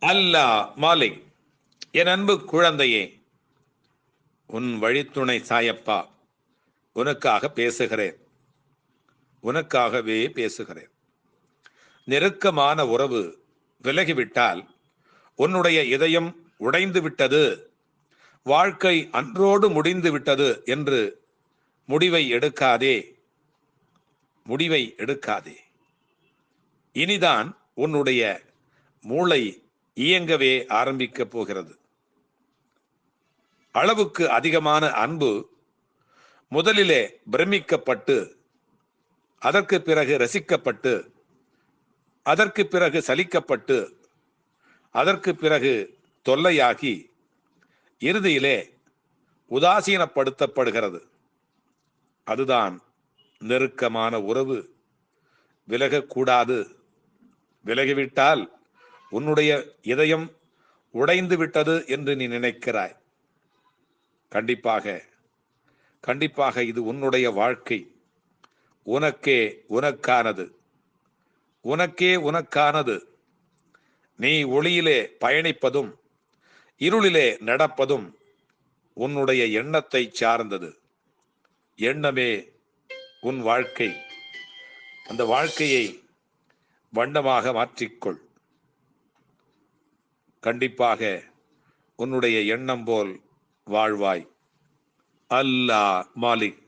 அல்லா மாலிக் என் அன்பு குழந்தையே உன் வழித்துணை சாயப்பா உனக்காக பேசுகிறேன். உனக்காகவே பேசுகிறேன். நெருக்கமான உறவு விலகிவிட்டால் உன்னுடைய இதயம் உடைந்து விட்டது வாழ்க்கை அன்றோடு முடிந்து விட்டது என்று முடிவை எடுக்காதே. முடிவை எடுக்காதே. இனிதான் உன்னுடைய மூளை இயங்கவே ஆரம்பிக்கப் போகிறது. அளவுக்கு அதிகமான அன்பு முதலிலே பிரமிக்கப்பட்டு அதற்கு பிறகு ரசிக்கப்பட்டு அதற்கு பிறகு சலிக்கப்பட்டு அதற்கு பிறகு தொல்லையாகி இறுதியிலே உதாசீனப்படுத்தப்படுகிறது. அதுதான் நெருக்கமான உறவு. விலகக்கூடாது. விலகிவிட்டால் உன்னுடைய இதயம் உடைந்து விட்டது என்று நீ நினைக்கிறாய். கண்டிப்பாக கண்டிப்பாக இது உன்னுடைய வாழ்க்கை. உனக்கே உனக்கானது. உனக்கே உனக்கானது. நீ ஒளியிலே பயணிப்பதும் இருளிலே நடப்பதும் உன்னுடைய எண்ணத்தை சார்ந்தது. எண்ணமே உன் வாழ்க்கை. அந்த வாழ்க்கையை வண்ணமாக மாற்றிக்கொள். கண்டிப்பாக உன்னுடைய எண்ணம் போல் வாழ்வாய். அல்லாஹ் மாலிக்.